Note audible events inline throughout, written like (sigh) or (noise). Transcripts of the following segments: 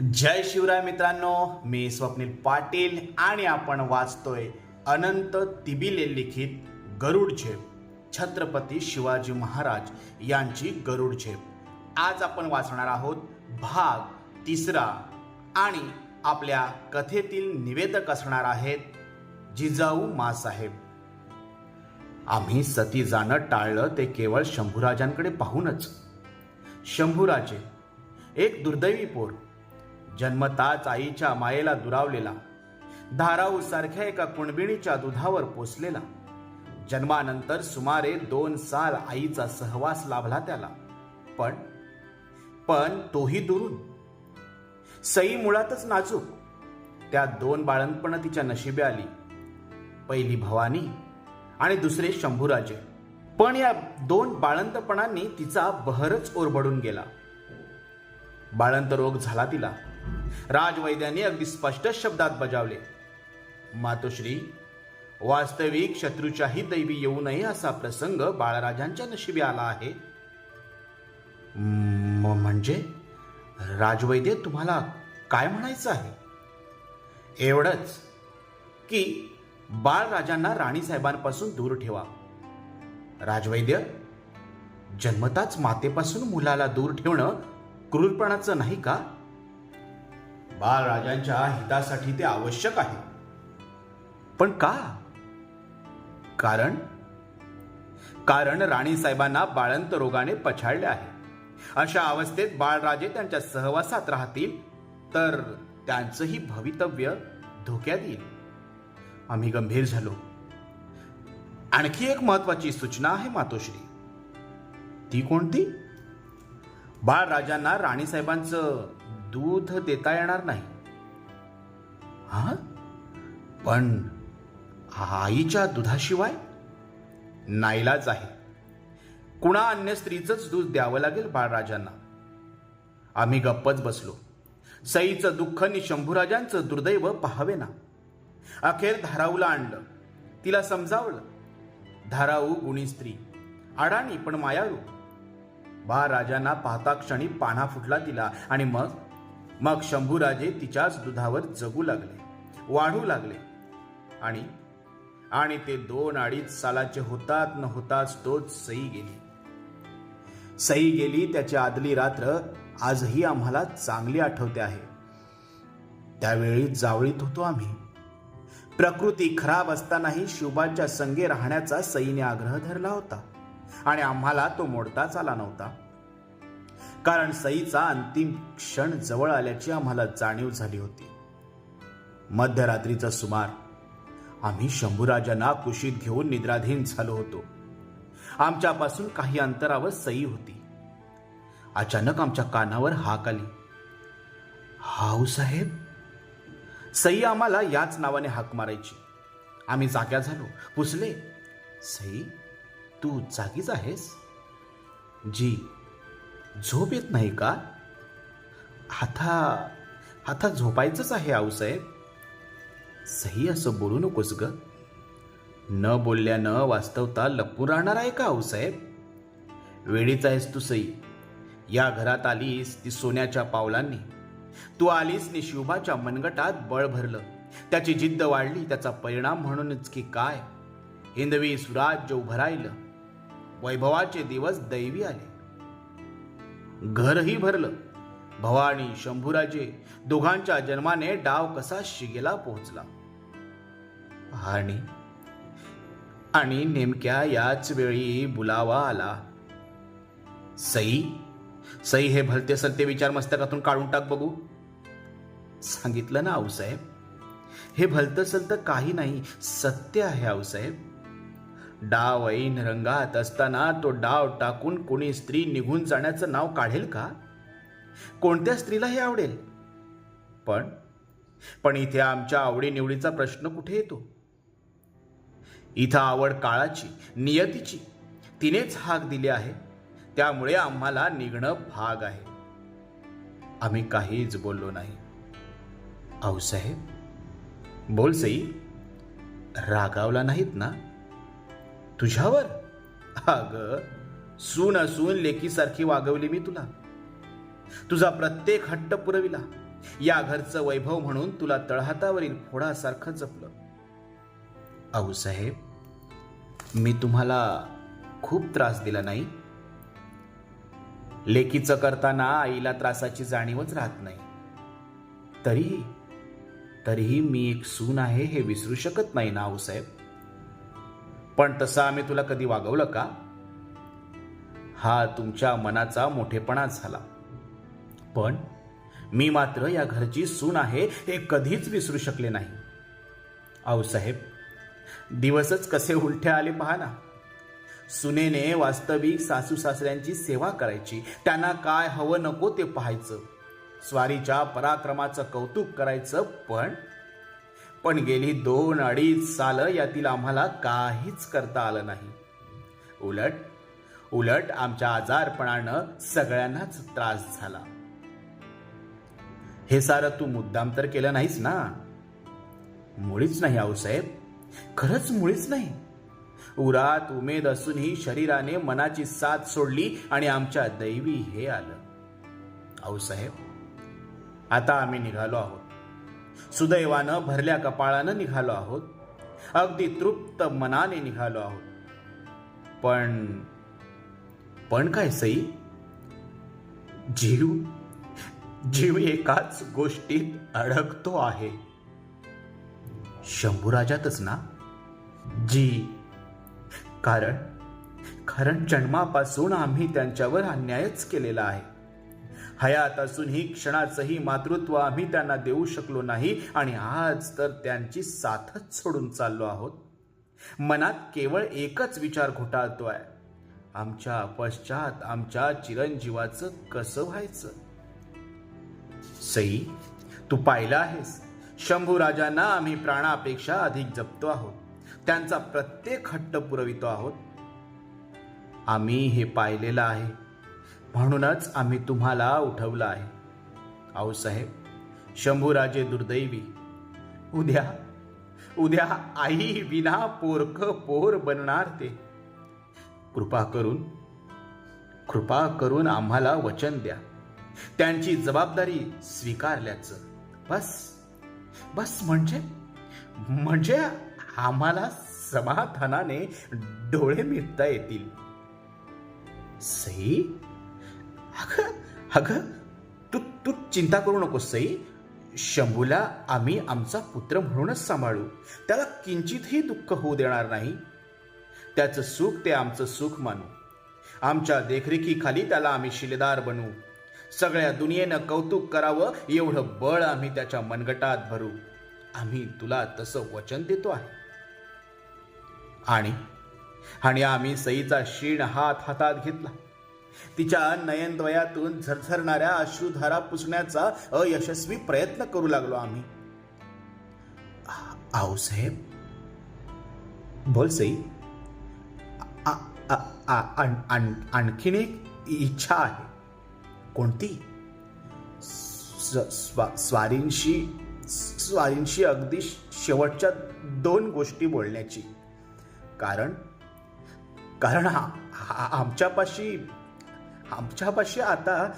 जय शिवराय मित्रांनो मी स्वप्नील पाटील आणि आपण वाचतोय अनंत तिबिले लिखित गरुड झेप छत्रपती शिवाजी महाराज यांची गरुड झेप. आज आपण वाचणार आहोत भाग तिसरा आणि आपल्या कथेतील निवेदक असणार आहेत जिजाऊ मासाहेब. आम्ही सती जाणं टाळलं ते केवळ शंभूराजांकडे पाहूनच. शंभूराजे एक दुर्दैवी पोर जन्मताच आईच्या मायेला दुरावलेला धाराऊ सारख्या एका कुणबिणीच्या दुधावर पोचलेला जन्मानंतर सुमारे दोन साल आईचा सहवास लाभला त्याला. पण पण तोही दुरून. सई मुळातच नाजूक. त्या दोन बाळणपण तिच्या नशिबे आली. पहिली भवानी आणि दुसरे शंभूराजे. पण या दोन बाळंतपणांनी तिचा बहरच ओरबडून गेला. बाळंत रोग झाला तिला. राजवैद्यांनी अगदी स्पष्ट शब्दात बजावले मातोश्री वास्तविक शत्रूच्याही दैवी येऊ नये असा प्रसंग बाळराजांच्या नशिबी आला आहे. म्हणजे राजवैद्य तुम्हाला काय म्हणायचं आहे? एवढंच की बाळराजांना राणीसाहेबांपासून दूर ठेवा. राजवैद्य जन्मताच मातेपासून मुलाला दूर ठेवणं क्रूरपणाचं नाही का? बाळराजांच्या हितासाठी ते आवश्यक आहे. पण का? कारण? कारण राणीसाहेबांना बाळंत रोगाने पछाडले आहे. अशा अवस्थेत बाळराजे त्यांच्या सहवासात राहतील तर त्यांचंही भवितव्य धोक्यात येईल. आम्ही गंभीर झालो. आणखी एक महत्वाची सूचना आहे मातोश्री. ती कोणती? बाळराजांना राणीसाहेबांचं दूध देता येणार नाही. हा? पण आईच्या दुधाशिवाय नाईलाज आहे. कुणा अन्य स्त्रीचंच दूध द्यावं लागेल बाळराजांना? आम्ही गप्पच बसलो. सईचं दुःख नि शंभूराजांचं दुर्दैव पाहावे ना अखेर धाराऊला आणलं. तिला समजावलं. धाराऊ गुणी स्त्री अडाणी पण मायाळू. बाळराजांना पाहता क्षणी पाना फुटला तिला आणि मग मग शंभूराजे तिच्याच दुधावर जगू लागले वाढू लागले. आणि आणि ते दोन अडीच सालाचे होतात न होताच तोच सई गेली. सई गेली त्याची आदली रात्र आजही आम्हाला चांगली आठवते आहे. त्यावेळी जावळीत होतो आम्ही. प्रकृती खराब असतानाही शिवबाच्या संगे राहण्याचा सईने आग्रह धरला होता. आणि आम्हाला तो मोडताच आला नव्हता. कारण सईचा अंतिम क्षण जवळ आल्याची आम्हाला जाणीव झाली होती. मध्यरात्रीचा सुमार. आम्ही शंभूराजांना कुशीत घेऊन निद्राधीन झालो होतो. आमच्यापासून काही अंतरावर सई होती. अचानक आमच्या कानावर हाक आली. हाऊ साहेब. सई आम्हाला याच नावाने हाक मारायची. आम्ही जाग्या झालो. पुसले. सई तू जागीच आहेस? जी. झोप येत नाही का? आता आता झोपायचंच आहे आऊसाहेब सही असं बोलू नकोस ग. न बोलल्यानं वास्तवता लपून राहणार आहे का आऊसाहेब वेळीच आहेस तू सई. या घरात आलीस ती सोन्याच्या पावलांनी. तू आलीस नि शिवबाच्या मनगटात बळ भरलं. त्याची जिद्द वाढली त्याचा परिणाम म्हणूनच की काय? हिंदवी सुराज्य उभं राहिलं. वैभवाचे दिवस दैवी आले. घरही भरलं. भवानी शंभूराजे दोघांच्या जन्माने डाव कसा शिगेला पोहोचला? आणि आणि नेमक्या याच वेळी बुलावा आला. सई सई हे भलते सलते विचार मस्तकातून काढून टाक बघू. सांगितलं ना आऊसाहेब? हे भलतं सलतं काही नाही सत्य आहे आऊसाहेब. डाव ऐन रंगात असताना तो डाव टाकून कोणी स्त्री निघून जाण्याचं नाव काढेल का? कोणत्या स्त्रीला हे आवडेल? पण पण इथे आमच्या आवडीनिवडीचा प्रश्न कुठे येतो? इथं आवड काळाची नियतीची तिनेच हाक दिली आहे. त्यामुळे आम्हाला निघणं भाग आहे. आम्ही काहीच बोललो नाही. आऊसाहेब बोल सई. रागावला नाहीत ना? तुझ्यावर? अग सून असून लेकीसारखी वागवली मी तुला. तुझा प्रत्येक हट्ट पुरविला. या घरचं वैभव म्हणून तुला तळहातावरील फोडासारखं जपलं. आऊसाहेब मी तुम्हाला खूप त्रास दिला नाही? लेकीचं करताना आईला त्रासाची जाणीवच राहत नाही. तरीही तरीही मी एक सून आहे हे विसरू शकत नाही ना आऊसाहेब पण तसं आम्ही तुला कधी वागवलं का? हा तुमच्या मनाचा मोठेपणा झाला. पण मी मात्र या घरची सून आहे हे कधीच विसरू शकले नाही. आऊसाहेब दिवसच कसे उलटे आले पहा ना. सुनेने वास्तविक सासू सासऱ्यांची सेवा करायची. त्यांना काय हवं नको ते पाहायचं. स्वारीच्या पराक्रमाचं कौतुक करायचं पण पण गेली दोन अडीच सालं यातील आम्हाला काहीच करता आलं नाही. उलट उलट आमच्या आजारपणानं सगळ्यांनाच त्रास झाला. हे सारं तू मुद्दाम तर केलं नाहीस ना? मुळीच नाही आऊसाहेब खरंच मुळीच नाही. उरात उमेद असूनही शरीराने मनाची साथ सोडली आणि आमच्या दैवी हे आलं. आऊसाहेब आता आम्ही निघालो आहोत. सुदैवानं भरल्या कपाळानं निघालो आहोत. अगदी तृप्त मनाने निघालो आहोत. पण पण काय सई? जीव जीव एकाच गोष्टीत अडकतो आहे. शंभूराजातच ना? जी कारण कारण जन्मापासून आम्ही त्यांच्यावर अन्यायच केलेला आहे. हयात असूनही क्षणाचंही मातृत्व आम्ही त्यांना देऊ शकलो नाही आणि आज तर त्यांची साथच सोडून चाललो आहोत. मनात केवळ एकच विचार घोटाळतोय आमच्या पश्चात आमच्या चिरंजीवाचं कसं व्हायचं? सई तू पाहिलं आहेस शंभू राजांना आम्ही प्राणापेक्षा अधिक जपतो आहोत. त्यांचा प्रत्येक हट्ट पुरवितो आहोत. आम्ही हे पाहिलेलं आहे. म्हणूनच आम्ही तुम्हाला उठवलं आहे. आऊसाहेब शंभूराजे दुर्दैवी. उद्या उद्या आई विना पोरख पोर बनणार ते. कृपा करून कृपा करून आम्हाला वचन द्या. त्यांची जबाबदारी स्वीकारल्याचं. बस बस म्हणजे म्हणजे आम्हाला समाधानाने डोळे मिटता येतील. सई अगं अगं तू तू चिंता करू नकोस सई. शंभूला आम्ही आमचा पुत्र म्हणूनच सांभाळू. त्याला किंचितही दुःख होऊ देणार नाही. त्याचं सुख ते आमचं सुख मानू. आमच्या देखरेखीखाली त्याला आम्ही शिलेदार बनवू सगळ्या दुनियेनं कौतुक करावं एवढं बळ आम्ही त्याच्या मनगटात भरू. आम्ही तुला तसं वचन देतो आहे. आणि आणि आम्ही सईचा शीण हात हातात घेतला. तिच्या नयनद्वयातून झरझरणाऱ्या अश्रुधारा पुसण्याचा अयशस्वी प्रयत्न करू लागलो आम्ही. आओ आऊसाहेब बोल सई. आणखीन एक इच्छा आहे. कोणती? स्वा- स्वारींशी स्वारींशी अगदी शेवटच्या दोन गोष्टी बोलण्याची. कारण कारण हा आमच्यापाशी आमच्यापाशी आता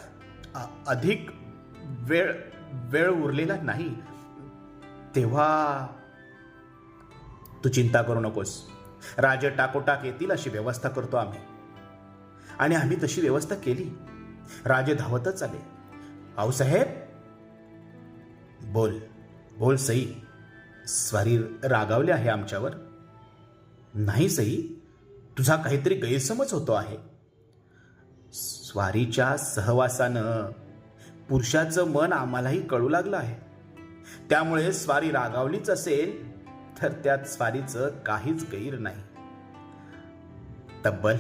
अधिक वेळ वेळ उरलेला नाही. तेव्हा तू चिंता करू नकोस. राजे टाकोटाक येतील अशी व्यवस्था करतो आम्ही. आणि आम्ही तशी व्यवस्था केली. राजे धावतच आले. आऊसाहेब बोल. बोल सई. स्वारी रागावले आहे आमच्यावर. नाही सई तुझा काहीतरी गैरसमज होतो आहे. स्वारीच्या सहवासानं पुरुषाचं मन आम्हालाही कळू लागलं आहे. त्यामुळे स्वारी रागावलीच असेल तर त्यात स्वारीचं काहीच गैर नाही. तब्बल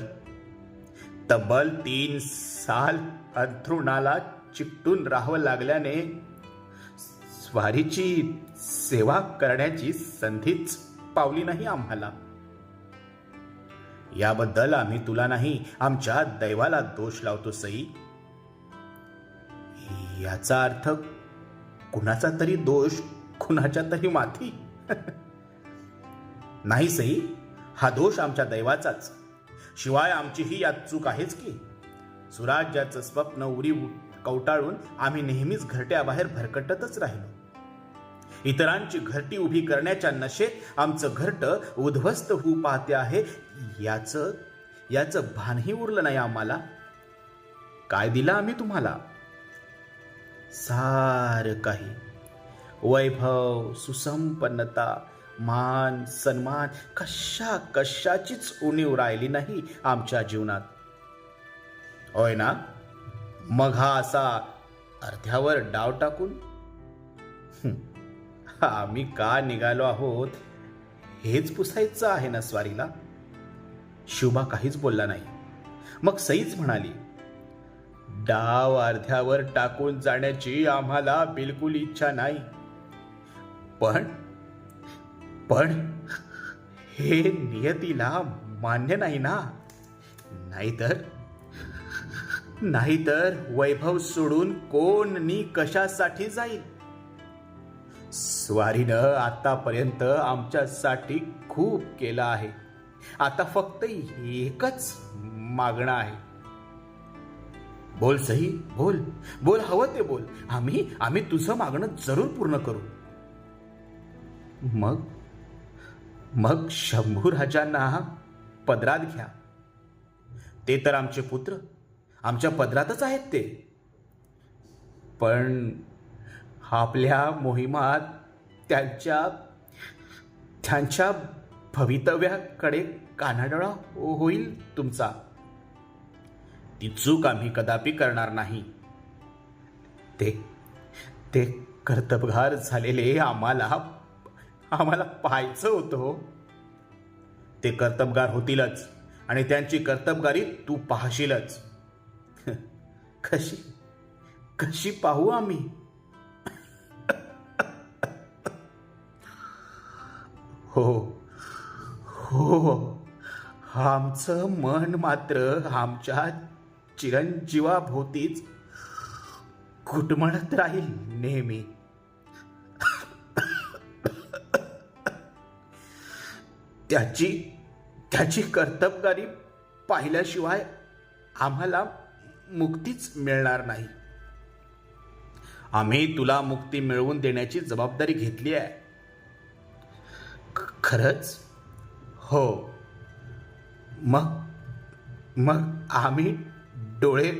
तब्बल तीन साल अंथरुणाला चिकटून राहावं लागल्याने स्वारीची सेवा करण्याची संधीच पावली नाही आम्हाला. याबद्दल आम्ही तुला नाही आमच्या दैवाला दोष लावतो सई. याचा अर्थ कुणाचा तरी दोष कुणाच्या तरी माथी. (laughs) नाही सई. हा दोष आमच्या दैवाचाच. शिवाय आमचीही यात चूक आहेच की? सुराज्याचं स्वप्न उरी कवटाळून आम्ही नेहमीच घरट्याबाहेर भरकटतच राहिलो. इतरांची घरटी उभी करण्याच्या नशेत आमचं घरट उद्ध्वस्त होऊ पाहते आहे. याचं याचं भानही उरलं नाही आम्हाला. काय दिलं आम्ही तुम्हाला? सार काही. वैभव सुसंपन्नता मान सन्मान कशा कशाचीच उणीव राहिली नाही आमच्या जीवनात. होय ना? मग हा असा अर्ध्यावर डाव टाकून आम्ही का निघालो आहोत? हेच पुसायचं आहे ना स्वारीला शुभा काहीच बोलला नाही. मग सईच म्हणाली डाव अर्ध्यावर टाकून जाण्याची आम्हाला बिलकुल इच्छा नाही. पण पण हे नियतीला मान्य नाही ना? नाहीतर नाहीतर वैभव सोडून कोण नी कशासाठी जाईल? स्वारीनं आतापर्यंत आमच्यासाठी खूप केलं आहे. आता फक्त एकच मागणं आहे. बोल सही बोल. बोल हवं ते बोल. आम्ही आम्ही तुझं मागणं जरूर पूर्ण करू. मग मग शंभू राजांना पदरात घ्या. ते तर आमचे पुत्र. आमच्या पदरातच आहेत ते. पण आपल्या मोहिमात त्यांच्या त्यांच्या भवितव्याकडे कानाडोळा हो-, होईल तुमचा. ती चूक आम्ही कदापि करणार नाही. ते ते कर्तबगार झालेले आम्हाला आम्हाला पाहायचं होतं हो. ते कर्तबगार होतीलच आणि त्यांची कर्तबगारी तू पाहशीलच. (laughs) कशी कशी पाहू आम्ही? हो. हो. आमचं मन मात्र आमच्या चिरंजीवाभोवतीच घुटमळत राहील नेहमी. त्याची त्याची कर्तबगारी पाहिल्याशिवाय आम्हाला मुक्तीच मिळणार नाही. आम्ही तुला मुक्ती मिळवून देण्याची जबाबदारी घेतली आहे. खरंच? हो. मग? मग आम्ही डोळे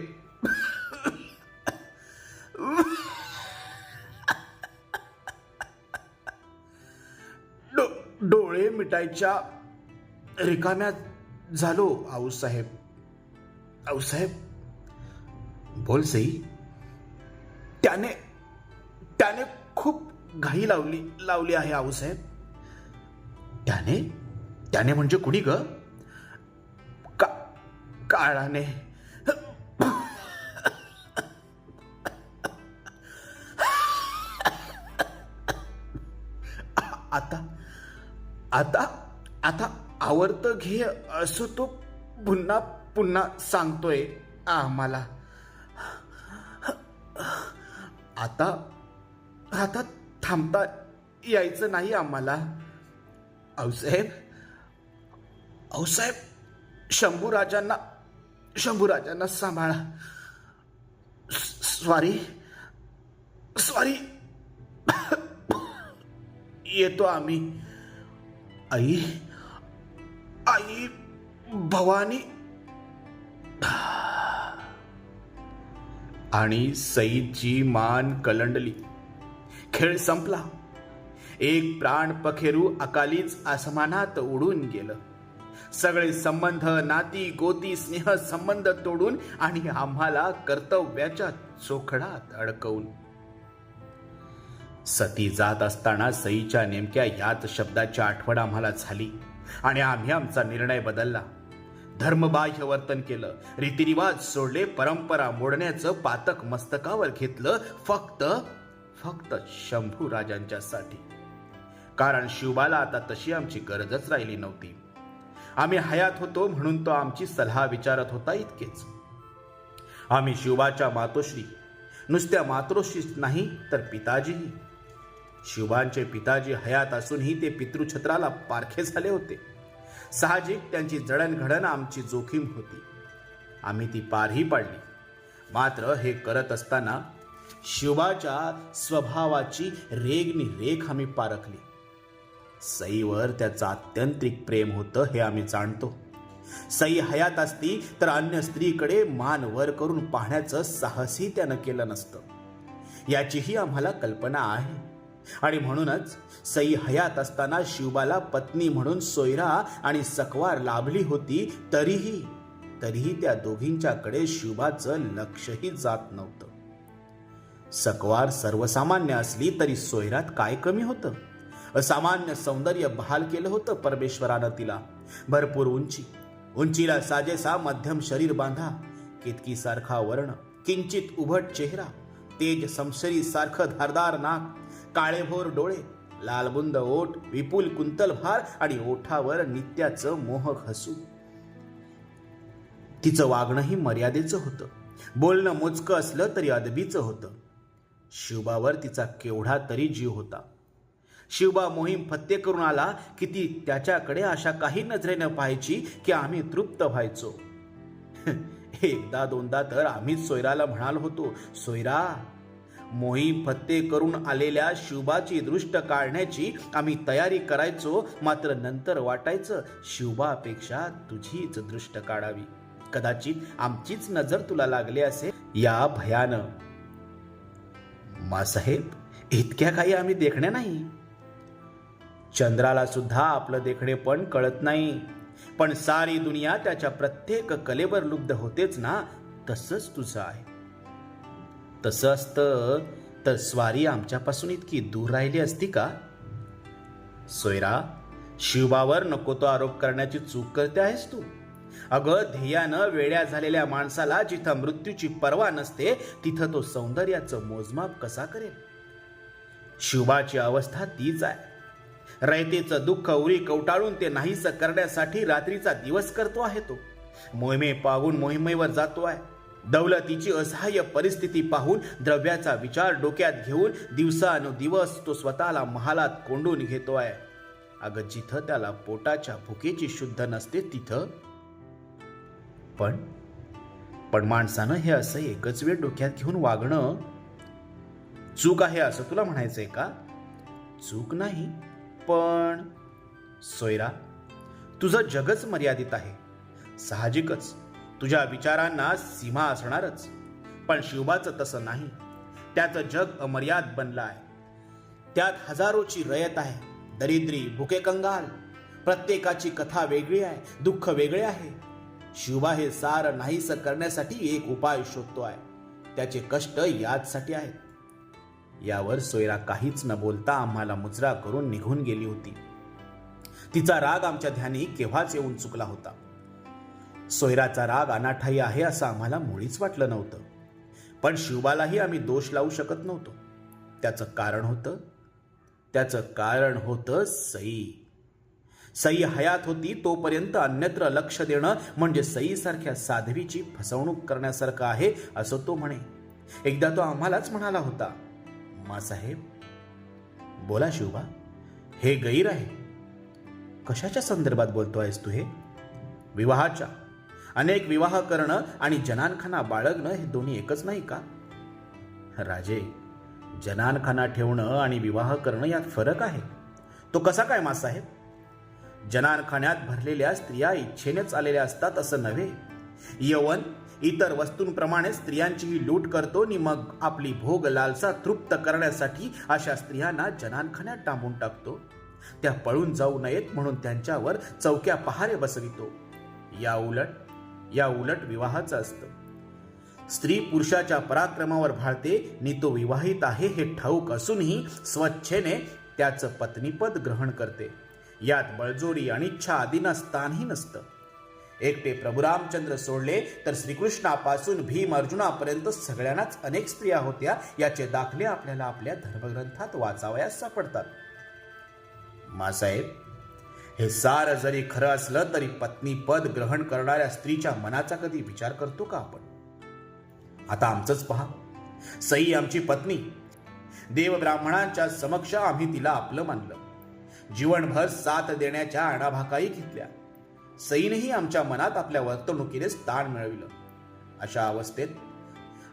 डो डोळे मिटायच्या रिकाम्या झालो आऊसाहेब. आऊसाहेब बोल सई. त्याने त्याने खूप घाई लावली लावली आहे आऊसाहेब. त्याने त्याने म्हणजे कुणी ग? का काळाने. आता आता आता आवर्त घे असं तो पुन्हा पुन्हा सांगतोय आम्हाला. आता आता थांबता यायचं नाही आम्हाला. आऊसाहेब आऊसाहेब शंभूराजांना शंभूराजांना सांभाळा. स्वारी स्वारी. येतो आम्ही. आई आई भवानी. आणि सईदची मान कलंडली. खेळ संपला. एक प्राण पखेरू अकालीच आसमानात उडून गेलं. सगळे संबंध नाती गोती स्नेह संबंध तोडून आणि आम्हाला कर्तव्याच्या चोखडात अडकवून. सती जात असताना सईच्या नेमक्या याच शब्दाची आठवण आम्हाला झाली आणि आम्ही आमचा निर्णय बदलला. धर्मबाह्य वर्तन केलं रीतिरिवाज सोडले परंपरा मोडण्याचं पातक मस्तकावर घेतलं फक्त फक्त शंभू राजांच्यासाठी कारण शिवबाला आता तशी आमची गरजच राहिली नव्हती. आम्ही हयात होतो म्हणून तो आमची सल्हा विचारत होता इतकेच. आम्ही शिवबाच्या मातोश्री नुसत्या मातोश्रीच नाही तर पिताजीही. शिवबांचे पिताजी हयात असूनही ते पितृछत्राला पारखे झाले होते. साहजिक त्यांची जडणघडण आमची जोखीम होती. आम्ही ती पारही पाडली. मात्र हे करत असताना शिवाच्या स्वभावाची रेगनी रेख आम्ही पारखली. सईवर त्याचं आत्यंतिक प्रेम होतं हे आम्ही जाणतो. सई हयात असती तर अन्य स्त्रीकडे मान वर करून पाहण्याचं साहसही त्यानं केलं नसतं. याचीही आम्हाला कल्पना आहे. आणि म्हणूनच सई हयात असताना शिवबाला पत्नी म्हणून सोयरा आणि सकवार लाभली होती तरीही तरीही त्या दोघींच्याकडे शिवबाचं लक्षही जात नव्हतं. सकवार सर्वसामान्य असली तरी सोयरात काय कमी होतं? असामान्य सौंदर्य बहाल केलं होतं परमेश्वरानं तिला. भरपूर उंची. उंचीला साजेसा मध्यम शरीर बांधा. केतकी सारखा वर्ण किंचित उभट चेहरा तेज समशरी सारखं धारदार नाक काळेभोर डोळे लालबुंद ओठ विपुल कुंतल भार आणि ओठावर नित्याचं मोहक हसू तिचं वागणंही मर्यादेचं होतं. बोलणं मोजकं असलं तरी अदबीचं होतं. शिवबावर तिचा केवढा तरी जीव होता. शिवबा मोहीम फत्ते करून आला की ती त्याच्याकडे अशा काही नजरेनं पाहायची की आम्ही तृप्त व्हायचो. (laughs) एकदा दोनदा तर आम्हीच सोयराला म्हणाल होतो सोयरा मोहीम फत्ते करून आलेल्या शिवबाची दृष्ट काढण्याची आम्ही तयारी करायचो मात्र नंतर वाटायचं शिवबापेक्षा तुझीच दृष्ट काढावी. कदाचित आमचीच नजर तुला लागली असेल या भयानं. मासाहेब इतक्या काही आम्ही देखण्या नाही. चंद्राला सुद्धा आपलं देखणे पण कळत नाही. पण सारी दुनिया त्याच्या प्रत्येक कलेवर लुब्ध होतेच ना तसंच तुझं आहे. तसं असतं तर स्वारी आमच्यापासून इतकी दूर राहिली असती का? सोयरा शिवबावर नको तो आरोप करण्याची चूक करते आहेस तू. अगं ध्येयानं वेड्या झालेल्या माणसाला जिथं मृत्यूची पर्वा नसते तिथं तो सौंदर्याचं मोजमाप कसा करेल? शिवबाची अवस्था तीच आहे. रयतेचं दुःख उरी कवटाळून ते नाहीसं करण्यासाठी रात्रीचा दिवस करतो आहे तो. मोहिमे पाहून मोहिमेवर जातो आहे. दौलतीची असहाय्य परिस्थिती पाहून द्रव्याचा विचार डोक्यात घेऊन दिवसानुदिवस तो स्वतःला महालात कोंडून घेतो आहे. अगं जिथं त्याला पोटाच्या भुकेची शुद्ध नसते तिथं. पण पण माणसानं हे असं एकच वेळ डोक्यात घेऊन वागणं चूक आहे असं तुला म्हणायचंय का? चूक नाही. पण सोयरा तुझं जगच मर्यादित आहे. साहजिकच तुझ्या विचारांना सीमा असणारच. पण शिवबाचं तसं नाही. त्याचं जग अमर्याद बनलं आहे. त्यात हजारोची रयत आहे. दरिद्री भुके कंगाल. प्रत्येकाची कथा वेगळी आहे. दुःख वेगळे आहे. शिवबा हे सार नाहीसं करण्यासाठी एक उपाय शोधतो आहे. त्याचे कष्ट याचसाठी आहेत. यावर सोयरा काहीच न बोलता आम्हाला मुजरा करून निघून गेली होती. तिचा राग आमच्या ध्यानी केव्हाच येऊन चुकला होता. सोयराचा राग अनाठाई आहे असं आम्हाला मुळीच वाटलं नव्हतं. पण शिवबालाही आम्ही दोष लावू शकत नव्हतो. त्याचं कारण होतं त्याचं कारण होतं सई. सई हयात होती तोपर्यंत अन्यत्र लक्ष देणं म्हणजे सईसारख्या साध्वीची फसवणूक करण्यासारखं आहे असं तो म्हणे. एकदा तो आम्हालाच म्हणाला होता मासाहेब. बोला शिवबा हे गैर आहे? कशाच्या संदर्भात बोलतो आहेस तू हे? विवाहाच्या. अनेक विवाह करणं आणि जनानखाना बाळगणं हे दोन्ही एकच नाही का? राजे जनानखाना ठेवणं आणि विवाह करणं यात फरक आहे. तो कसा काय मासाहेब? जनानखान्यात भरलेल्या स्त्रिया इच्छेनेच आलेल्या असतात असं नव्हे. यवन इतर वस्तूंप्रमाणे स्त्रियांचीही लूट करतो आणि मग आपली भोग लालसा तृप्त करण्यासाठी अशा स्त्रियांना जनानखान्यात डांबून टाकतो. त्या पळून जाऊ नयेत म्हणून त्यांच्यावर चौक्या पहारे बसवितो. या उलट या उलट विवाहाचं असतं. स्त्री पुरुषाच्या पराक्रमावर भाळते नि तो विवाहित आहे हे ठाऊक असूनही स्वच्छेने त्याचं पत्नीपद ग्रहण करते. यात बळजोरी अनिच्छा आदीना स्थानही नसतं एकटे प्रभुरामचंद्र सोडले तर श्रीकृष्णापासून भीम अर्जुनापर्यंत सगळ्यांनाच अनेक स्त्रिया होत्या याचे दाखले आपल्याला आपल्या धर्मग्रंथात वाचावयास सापडतात. मासाहेब हे सार जरी खरं असलं तरी पत्नी पद ग्रहण करणाऱ्या स्त्रीच्या मनाचा कधी विचार करतो का आपण? आता आमचंच पहा. सई आमची पत्नी. देवब्राह्मणांच्या समक्ष आम्ही तिला आपलं मानलं. जीवनभर साथ देण्याच्या अणाभाकाही घेतल्या. सईनेही आमच्या मनात आपल्या वर्तणुकीने स्थान मिळविलं. अशा अवस्थेत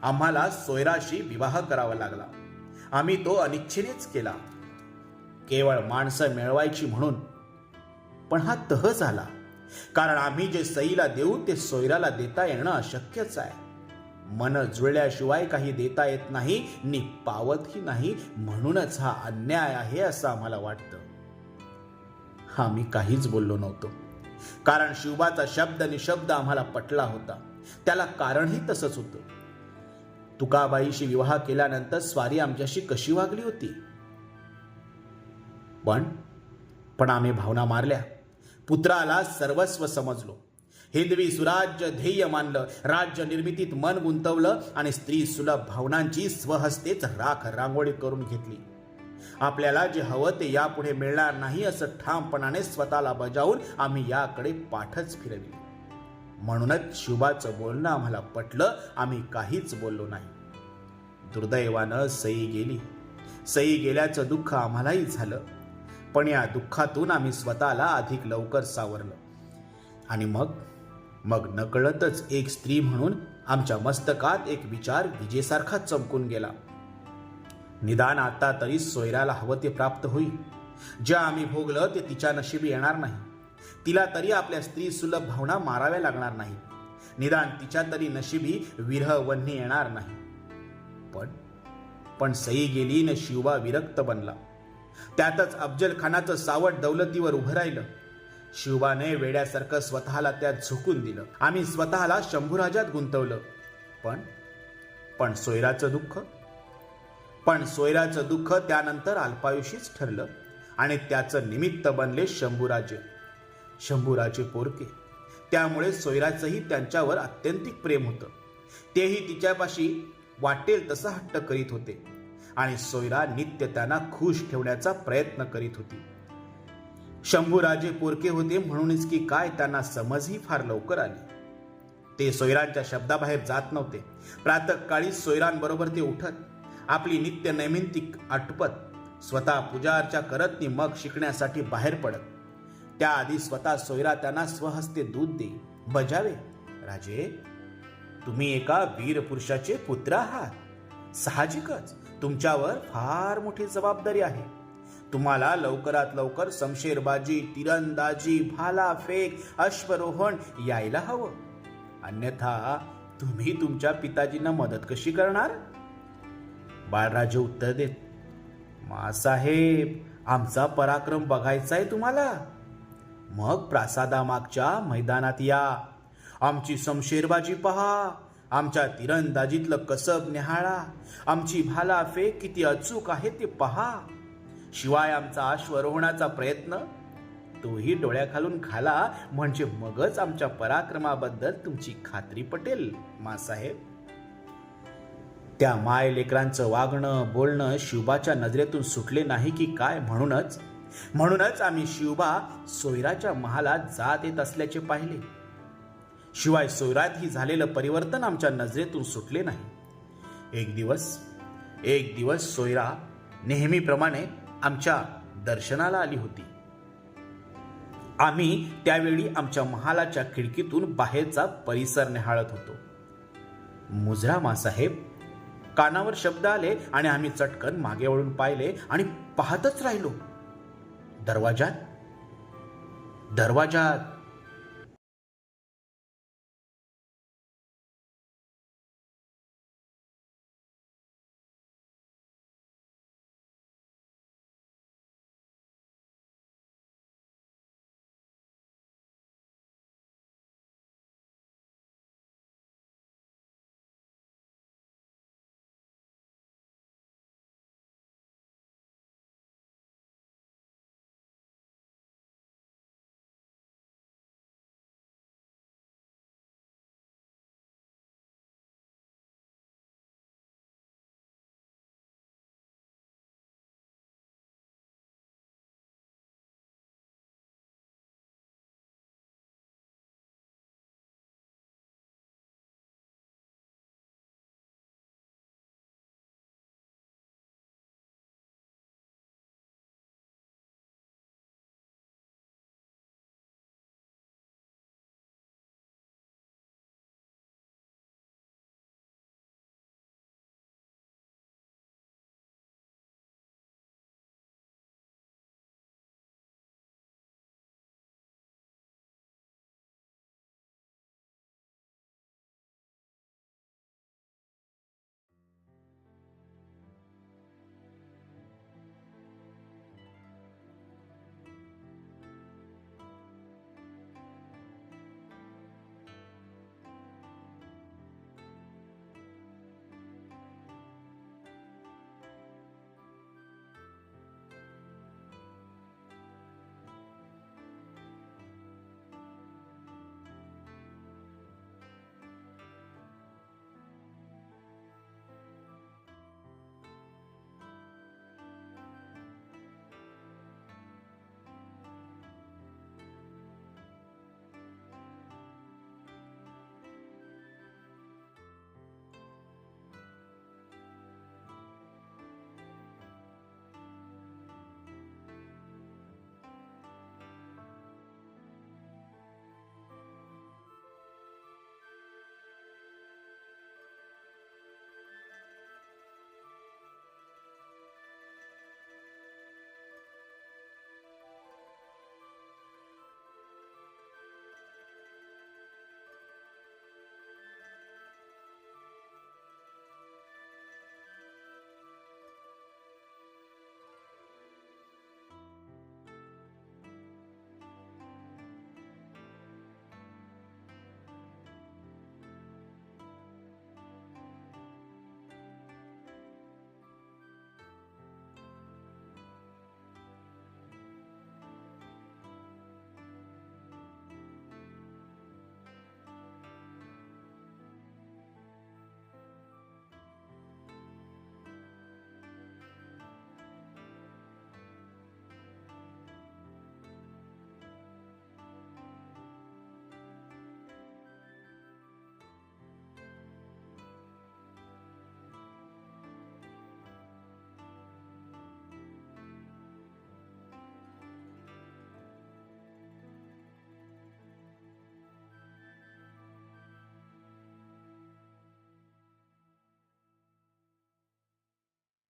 आम्हाला सोयराशी विवाह करावा लागला. आम्ही तो अनिच्छेनेच केला. केवळ माणसं मिळवायची म्हणून. पण हा तह झाला. कारण आम्ही जे सईला देऊ ते सोयराला देता येणं अशक्यच आहे. मन जुळल्याशिवाय काही देता येत नाही नि पावतही नाही म्हणूनच हा अन्याय आहे असं आम्हाला वाटतं. आम्ही काहीच बोललो नव्हतो. कारण शिवबाचा शब्द निशब्द आम्हाला पटला होता. त्याला कारणही तसंच होतं. तुकाबाईशी विवाह केल्यानंतर स्वारी आमच्याशी कशी वागली होती? पण पण आम्ही भावना मारल्या. पुत्राला सर्वस्व समजलो. हिंदवी सुराज्य ध्येय मानलं. राज्य निर्मितीत मन गुंतवलं आणि स्त्री सुलभ भावनांची स्वहस्तेच राख रांगोळी करून घेतली. आपल्याला जे हवं ते यापुढे मिळणार नाही असं ठामपणाने स्वतःला बजावून आम्ही याकडे पाठच फिरवली. म्हणूनच शुभाचं बोलणं आम्हाला पटलं आम्ही काहीच बोललो नाही. दुर्दैवानं सई गेली. सई गेल्याचं दुःख आम्हालाही झालं. पण या दुःखातून आम्ही स्वतःला अधिक लवकर सावरलं. आणि मग? मग नकळतच एक स्त्री म्हणून आमच्या मस्तकात एक विचार विजेसारखा चमकून गेला. निदान आता तरी सोयराला हवं ते प्राप्त होईल. जे आम्ही भोगलं ते तिच्या नशिबी येणार नाही. तिला तरी आपल्या स्त्री सुलभ भावना माराव्या लागणार नाही. निदान तिच्या तरी नशिबी विरह वन्ही येणार नाही. पण पण सई गेली न शिवबा विरक्त बनला. त्यातच अफजल खानाचं सावट दौलतीवर उभं राहिलं. शिवबाने वेड्यासारखं स्वतःला त्यात झोकून दिलं. आम्ही स्वतःला शंभूराजात गुंतवलं. पण पण सोयराचं दुःख? पण सोयराचं दुःख त्यानंतर अल्पायुषीच ठरलं आणि त्याचं निमित्त बनले शंभूराजे. शंभूराजे पोरके. त्यामुळे सोयराचंही त्यांच्यावर अत्यंतिक प्रेम होतं. तेही तिच्यापाशी वाटेल तसा हट्ट करीत होते आणि सोयरा नित्य त्यांना खुश ठेवण्याचा प्रयत्न करीत होती. शंभूराजे पोरके होते म्हणूनच की काय त्यांना समजही फार लवकर आली. ते सोयरांच्या शब्दाबाहेर जात नव्हते. प्रातःकाळी सोयरांबरोबर ते उठत आपली नित्य नैमित्तिक आटपत स्वतः पूजा अर्चा करत ती मग शिकण्यासाठी बाहेर पडत. त्याआधी स्वतः सोयरा त्यांना स्वहस्ते दूध दे. बजावे. राजे तुम्ही एका वीर पुरुषाचे पुत्र आहात. साहजिकच तुमच्यावर फार मोठी जबाबदारी आहे. तुम्हाला लवकरात लवकर समशेरबाजी तिरंदाजी भाला फेक अश्वरोहण यायला हवं. अन्यथा तुम्ही तुमच्या पिताजींना मदत कशी करणार? बाळराजे उत्तर देत मासाहेब आमचा पराक्रम बघायचा आहे तुम्हाला? मग प्रासादामागच्या मैदानात या. आमची समशेरबाजी पहा. आमच्या तिरंदाजीतलं कसब निहाळा आमची भाला फेक किती अचूक आहे ते पहा. शिवाय आमचा अश्वरोहणाचा प्रयत्न तोही डोळ्याखालून खाला म्हणजे मगच आमच्या पराक्रमाबद्दल तुमची खात्री पटेल मासाहेब. त्या माय लेकरांचं वागणं बोलणं शिवबाच्या नजरेतून सुटले नाही की काय म्हणूनच? म्हणूनच आम्ही शिवबा सोयराच्या महालात जात येत असल्याचे पाहिले. शिवाय सोयरातही झालेलं परिवर्तन आमच्या नजरेतून सुटले नाही. एक दिवस एक दिवस सोयरा नेहमीप्रमाणे आमच्या दर्शनाला आली होती. आम्ही त्यावेळी आमच्या महालाच्या खिडकीतून बाहेरचा परिसर निहाळत होतो. मुजरा मासाहेब कानावर शब्द आले आणि आम्ही चटकन मागे वळून पाहिले आणि पाहतच राहिलो. दरवाजात दरवाजात